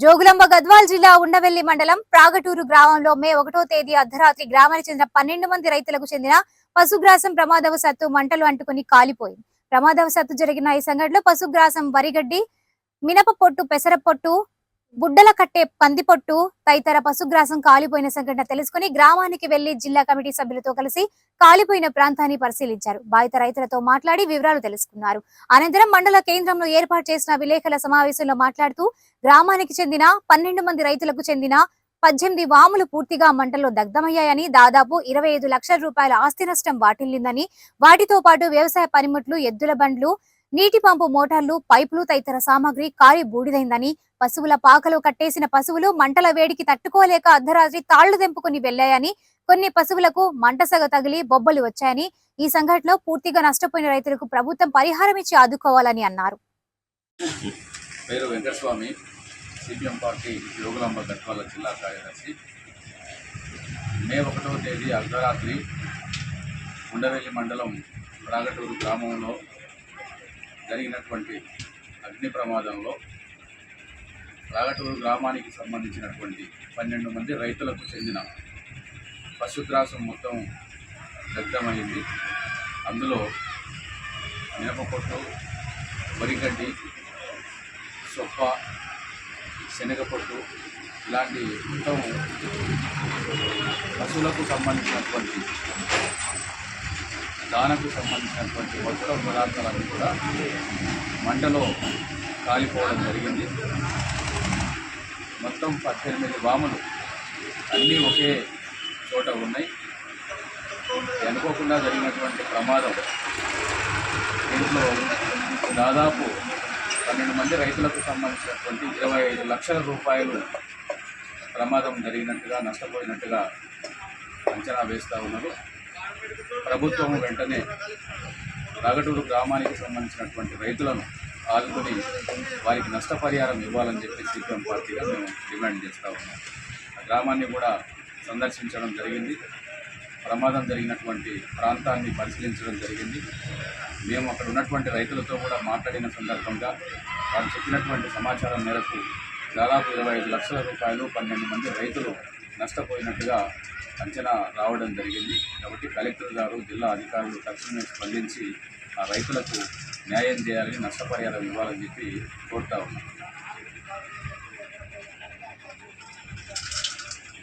జోగులాంబ గద్వాల్ జిల్లా ఉండవెల్లి మండలం ప్రాగటూరు గ్రామంలో మే ఒకటో తేదీ అర్ధరాత్రి గ్రామానికి చెందిన పన్నెండు మంది రైతులకు చెందిన పశుగ్రాసం ప్రమాదవశాత్తు మంటలు అంటుకుని కాలిపోయింది. ప్రమాదవశాత్తు జరిగిన ఈ సంఘటనలో పశుగ్రాసం వరిగడ్డి మినప పొట్టు పెసర పొట్టు గుడ్డల కట్టే పందిపొట్టు తదితర పశుగ్రాసం కాలిపోయిన సంఘటన తెలుసుకుని గ్రామానికి వెళ్ళి జిల్లా కమిటీ సభ్యులతో కలిసి కాలిపోయిన ప్రాంతాన్ని పరిశీలించారు. బాధిత రైతులతో మాట్లాడి వివరాలు తెలుసుకున్నారు. అనంతరం మండల కేంద్రంలో ఏర్పాటు చేసిన విలేకరుల సమావేశంలో మాట్లాడుతూ గ్రామానికి చెందిన పన్నెండు మంది రైతులకు చెందిన పద్దెనిమిది వాములు పూర్తిగా మంటల్లో దగ్ధమయ్యాయని దాదాపు ఇరవై ఐదు లక్షల రూపాయల ఆస్తి నష్టం వాటిల్లిందని వాటితో పాటు వ్యవసాయ పనిముట్లు ఎద్దుల బండ్లు నీటి పంపు మోటార్లు పైపులు తదితర సామాగ్రి కారి బూడిదైందని పశువుల పాకలో కట్టేసిన పశువులు మంటల వేడికి తట్టుకోలేక అర్ధరాత్రి తాళ్ళు తెంపుకుని వెళ్ళాయని కొన్ని పశువులకు మంటసగ తగిలి బొబ్బలు వచ్చాయని ఈ సంఘటనలో పూర్తిగా నష్టపోయిన రైతులకు ప్రభుత్వం పరిహారం ఇచ్చి ఆదుకోవాలని అన్నారు. పేరు వెంకటస్వామి సిపిఎం పార్టీ జిల్లా కార్యదర్శి. మే ఒకటవ తేదీ అర్ధరాత్రి ఉండవెల్లి మండలం రాగటూరు గ్రామంలో జరిగినటువంటి అగ్ని ప్రమాదంలో రాగటూరు గ్రామానికి సంబంధించినటువంటి పన్నెండు మంది రైతులకు చెందిన పశుగ్రాసం మొత్తం దగ్ధమైంది. అందులో మినపపొట్టు వరిగడ్డి సొప్ప శనగపొట్టు ఇలాంటి మొత్తం పశువులకు సంబంధించినటువంటి దానకు సంబంధించినటువంటి మొత్తం పదార్థాలన్నీ కూడా మంటలో కాలిపోవడం జరిగింది. మొత్తం పద్దెనిమిది బాములు అన్నీ ఒకే చోట ఉన్నాయి. అనుకోకుండా జరిగినటువంటి ప్రమాదం. దీంట్లో దాదాపు పన్నెండు మంది రైతులకు సంబంధించినటువంటి ఇరవై ఐదు లక్షల రూపాయలు ప్రమాదం జరిగినట్టుగా నష్టపోయినట్టుగా అంచనా వేస్తూ ఉన్నారు. ప్రభుత్వం వెంటనే రాగటూరు గ్రామానికి సంబంధించినటువంటి రైతులను ఆదుకొని వారికి నష్టపరిహారం ఇవ్వాలని చెప్పి సిపిఎం పార్టీగా మేము డిమాండ్ చేస్తూ ఉన్నాం. ఆ గ్రామాన్ని కూడా సందర్శించడం జరిగింది. ప్రమాదం జరిగినటువంటి ప్రాంతాన్ని పరిశీలించడం జరిగింది. మేము అక్కడ ఉన్నటువంటి రైతులతో కూడా మాట్లాడిన సందర్భంగా వారు చెప్పినటువంటి సమాచారం మేరకు దాదాపు ఇరవై ఐదు లక్షల రూపాయలు పన్నెండు మంది రైతులు నష్టపోయినట్టుగా అంచనా రావడం జరిగింది. కాబట్టి కలెక్టర్ గారు జిల్లా అధికారులు తక్షణమే స్పందించి ఆ రైతులకు న్యాయం చేయాలని నష్టపరిహారం ఇవ్వాలని చెప్పి కోరుతా ఉన్నాం.